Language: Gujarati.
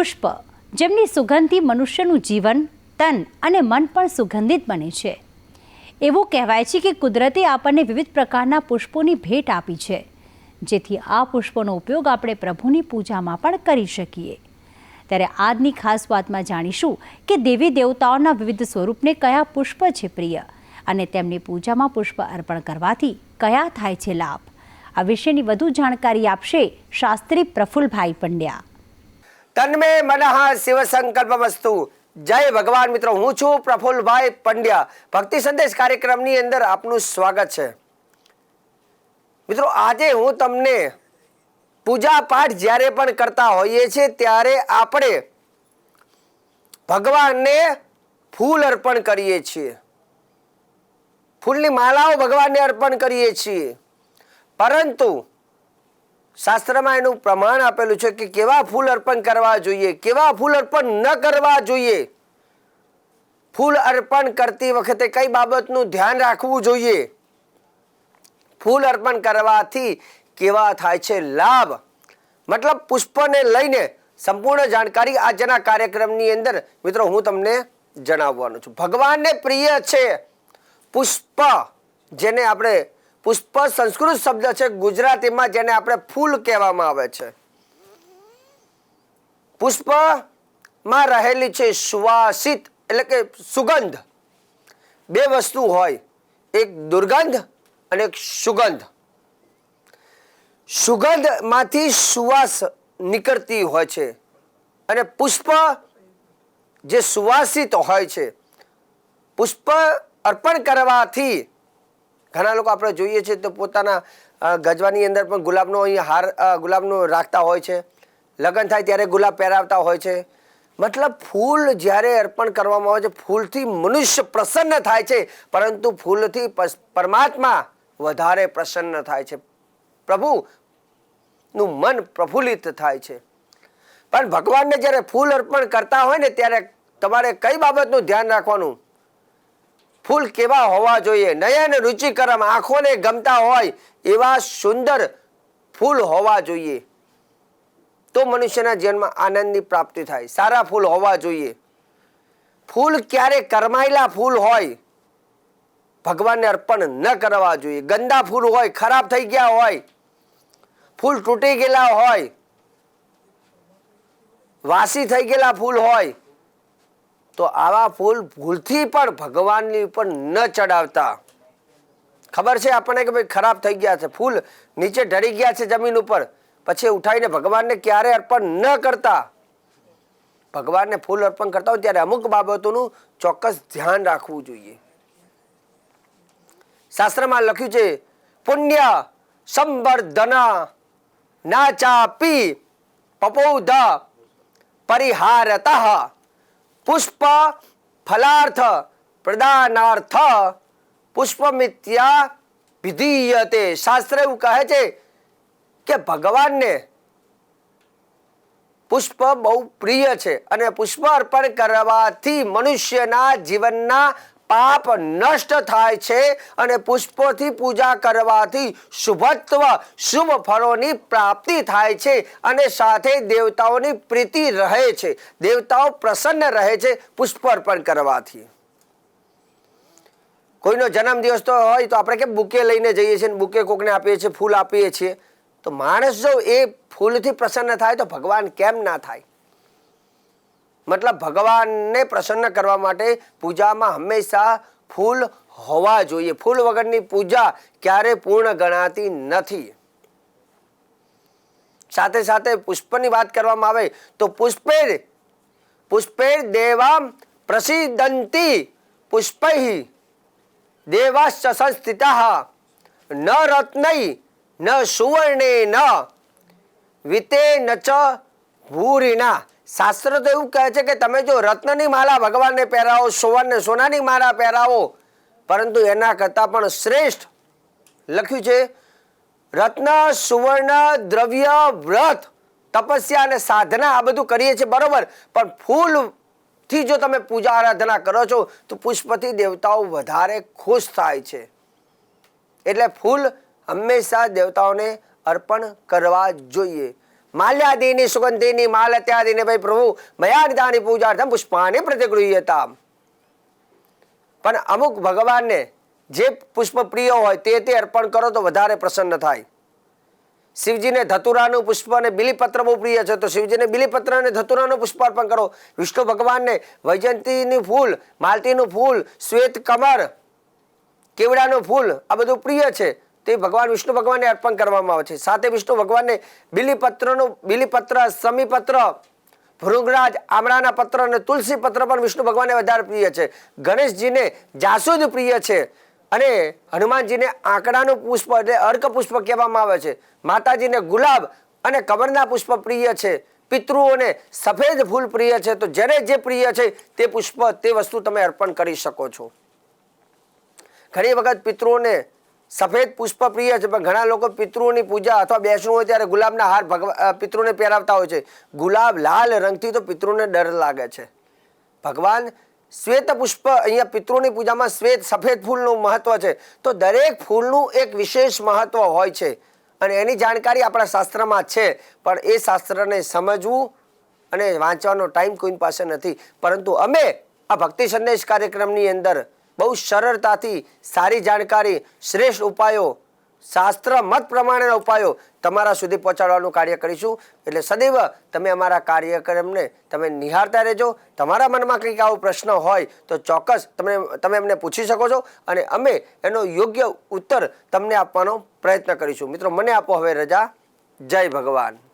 પુષ્પ, જેમની સુગંધથી મનુષ્યનું જીવન, તન અને મન પણ સુગંધિત બને છે. એવું કહેવાય છે કે કુદરતે આપણને વિવિધ પ્રકારના પુષ્પોની ભેટ આપી છે, જેથી આ પુષ્પોનો ઉપયોગ આપણે પ્રભુની પૂજામાં પણ કરી શકીએ. ત્યારે આજની ખાસ વાતમાં જાણીશું કે દેવી દેવતાઓના વિવિધ સ્વરૂપને કયા પુષ્પ છે પ્રિય અને તેમની પૂજામાં પુષ્પ અર્પણ કરવાથી કયા થાય છે લાભ. આ વિશેની વધુ જાણકારી આપશે શાસ્ત્રી પ્રફુલભાઈ પંડ્યા. તન્મે મનઃ શિવ સંકલ્પ વસ્તુ જય ભગવાન મિત્રો, હું છું પ્રફુલભાઈ પંડ્યા. ભક્તિ સંદેશ કાર્યક્રમની અંદર આપનું સ્વાગત છે. મિત્રો, આજે હું તમને પૂજા પાઠ જ્યારે પણ કરતા હોઈએ છીએ, ત્યારે આપણે ભગવાનને ફૂલ અર્પણ કરીએ છીએ. ફૂલની માળાઓ ભગવાનને અર્પણ કરીએ છીએ. પરંતુ શાસ્ત્રમાં એનું પ્રમાણ આપેલું છે કે કેવા ફૂલ અર્પણ કરવા જોઈએ, કેવા ફૂલ અર્પણ ન કરવા જોઈએ. ફૂલ અર્પણ કરતી વખતે કઈ બાબતનું ધ્યાન રાખવું જોઈએ? ફૂલ અર્પણ કરવાથી કેવા થાય છે લાભ? મતલબ પુષ્પને લઈને સંપૂર્ણ જાણકારી આજના કાર્યક્રમની અંદર મિત્રો હું તમને જણાવવાનું છું. ભગવાનને પ્રિય છે પુષ્પ, જેને આપણે પુષ્પ સંસ્કૃત શબ્દ છે ગુજરાતીમાં જેને આપણે ફૂલ કહેવામાં આવે છે. પુષ્પમાં રહેલી છે સુવાસિત એટલે કે સુગંધ. બે વસ્તુ હોય. એક દુર્ગંધ અને એક સુગંધ. સુગંધમાંથી સુવાસ નીકળતી હોય છે. અને પુષ્પ જે સુવાસિત હોય છે. પુષ્પ અર્પણ કરવાથી ઘણા લોકો આપણે જોઈએ છીએ તો પોતાના ગજવાની અંદર પણ ગુલાબનો અહીં હાર ગુલાબનો રાખતા હોય છે. લગ્ન થાય ત્યારે ગુલાબ પહેરાવતા હોય છે. મતલબ ફૂલ જ્યારે અર્પણ કરવામાં આવે છે, ફૂલથી મનુષ્ય પ્રસન્ન થાય છે. પરંતુ ફૂલથી પરમાત્મા વધારે પ્રસન્ન થાય છે. પ્રભુનું મન પ્રફુલ્લિત થાય છે. પણ ભગવાનને જ્યારે ફૂલ અર્પણ કરતા હોય ને, ત્યારે તમારે કઈ બાબતનું ધ્યાન રાખવાનું? ફૂલ કેવા હોવા જોઈએ. નયન રુચિકરમ આંખોને ગમતા હોય એવા સુંદર ફૂલ હોવા જોઈએ. તો મનુષ્યના જીવનમાં આનંદની પ્રાપ્તિ થાય. સારા ફૂલ હોવા જોઈએ. ફૂલ ક્યારે કરમાયેલા ફૂલ હોય, ભગવાનને અર્પણ ન કરવા જોઈએ. ગંદા ફૂલ હોય, ખરાબ થઈ ગયા હોય, ફૂલ તૂટી ગયેલા હોય, વાસી થઈ ગયેલા ફૂલ હોય તો આવા ફૂલ ભૂલથી પણ ભગવાનની ઉપર ન ચડાવતા. ખબર છે આપણને કે ભાઈ ખરાબ થઈ ગયા છે? ફૂલ નીચે ઢળી ગયા છે જમીન ઉપર. પછી ઉઠાવીને ભગવાનને ક્યારે અર્પણ ન કરતા? ભગવાનને ફૂલ અર્પણ કરતા હોય ત્યારે અમુક બાબતોનું ચોક્કસ ધ્યાન રાખવું જોઈએ. શાસ્ત્રમાં લખ્યું છે, પુણ્ય સંવર્ધન નાચાપી પપૌધ પરિહારતઃ. પુષ્પ ફલાર્થ પ્રદાનાર્થ. પુષ્પમિત્યા વિધીયતે. શાસ્ત્ર એવું કહે છે કે ભગવાનને પુષ્પ બહુ પ્રિય છે અને પુષ્પ અર્પણ કરવાથી મનુષ્યના જીવનના પાપ નષ્ટ થાય છે અને પુષ્પોથી પૂજા કરવાથી શુભત્વ, શુભ ફળોની પ્રાપ્તિ થાય છે અને સાથે દેવતાઓની પ્રીતિ રહે છે. દેવતાઓ પ્રસન્ન રહે છે પુષ્પ અર્પણ કરવાથી. કોઈનો જન્મદિવસ તો હોય તો આપણે કે બુકે લઈને જઈએ છીએ બુકે કોકને આપીએ છીએ, ફૂલ આપીએ છીએ? તો માણસ જો એ ફૂલથી પ્રસન્ન થાય તો ભગવાન કેમ ના થાય? મતલબ ભગવાનને પ્રસન્ન કરવા માટે પૂજામાં હંમેશા ફૂલ હોવા જોઈએ. ફૂલ વગરની પૂજા ક્યારે પૂર્ણ ગણાતી નથી. સાથે સાથે પુષ્પની વાત કરવામાં આવે તો પુષ્પે પુષ્પે દેવા પ્રસિદ્ધંતી પુષ્પૈ દેવાશ્ચ સંસ્થિતા. ન રત્નૈ, ન સુવર્ણે, ન વિતે ન ચ ભૂરિના શાસ્ત્ર તો એવું કહે છે કે તમે જો રત્નની માળા ભગવાનને પહેરાવો, સુવર્ણ સોનાની માળા પહેરાવો, પરંતુ એના કરતાં પણ શ્રેષ્ઠ લખ્યું છે, રત્ન, સુવર્ણ, દ્રવ્ય, વ્રત, તપસ્યા અને સાધના આ બધું કરીએ છીએ. બરોબર. પણ ફૂલથી જો તમે પૂજા આરાધના કરો છો, તો પુષ્પથી દેવતાઓ વધારે ખુશ થાય છે. એટલે ફૂલ હંમેશા દેવતાઓને અર્પણ કરવા જોઈએ. માલ્યાદીની సుగంధిని ભાઈ પ્રભુ મયાનિદાની પૂજાર્થમ પુષ્પાને પ્રતિગૃહ્યતા પણ અમુક ભગવાનને જે પુષ્પ પ્રિય હોય તે તે અર્પણ કરો તો વધારે પ્રસન્ન થાય શિવજીને ધતુરાનું પુષ્પ અને બિલીપત્ર બહુ પ્રિય છે તો શિવજીને બિલીપત્ર અને ધતુરાનું પુષ્પ અર્પણ કરો વિષ્ણુ ભગવાનને વૈજયંતીનું ફૂલ માલતીનું ફૂલ શ્વેત કમર કેવડાનું ફૂલ આ બધું પ્રિય છે તે ભગવાન વિષ્ણુ ભગવાનને અર્પણ કરવામાં આવે છે. સાથે વિષ્ણુ ભગવાનને બિલીપત્રનું બિલીપત્ર, સમીપત્ર, ભૃગરાજ, આમળાના પત્ર અને તુલસી પત્ર પણ વિષ્ણુ ભગવાનને વધારે પ્રિય છે. ગણેશજીને જાસૂદ પ્રિય છે અને હનુમાનજીને આંકડાનું પુષ્પ એટલે અર્ક પુષ્પ કહેવામાં આવે છે. માતાજીને ગુલાબ અને કમળના પુષ્પ પ્રિય છે. પિતૃઓને સફેદ ફૂલ પ્રિય છે. તો જેને જે પ્રિય છે તે પુષ્પ, તે વસ્તુ તમે અર્પણ કરી શકો છો. ઘણી વખત પિતૃઓને સફેદ પુષ્પ પ્રિય છે, પણ ઘણા લોકો પિતૃઓની પૂજા અથવા બેસણું હોય ત્યારે ગુલાબના હાર ભગવા પિતૃને પહેરાવતા હોય છે. ગુલાબ લાલ રંગથી તો પિતૃને ડર લાગે છે. ભગવાન શ્વેત પુષ્પ, અહીંયા પિતૃની પૂજામાં શ્વેત, સફેદ ફૂલનું મહત્વ છે. તો દરેક ફૂલનું એક વિશેષ મહત્વ હોય છે. અને એની જાણકારી આપણા શાસ્ત્રમાં છે, પણ એ શાસ્ત્રને સમજવું અને વાંચવાનો ટાઈમ કોઈ પાસે નથી. પરંતુ અમે આ ભક્તિ સંદેશ કાર્યક્રમની અંદર બહુ સરળતાથી સારી જાણકારી, શ્રેષ્ઠ ઉપાયો, શાસ્ત્ર મત પ્રમાણેના ઉપાયો તમારા સુધી પહોંચાડવાનું કાર્ય કરીશું. એટલે સદૈવ તમે અમારા કાર્યક્રમને તમે નિહાળતા રહેજો. તમારા મનમાં કંઈક આવો પ્રશ્ન હોય તો ચોક્કસ તમે તમે અમને પૂછી શકો છો અને અમે એનો યોગ્ય ઉત્તર તમને આપવાનો પ્રયત્ન કરીશું. મિત્રો, મને આપો હવે રજા. જય ભગવાન.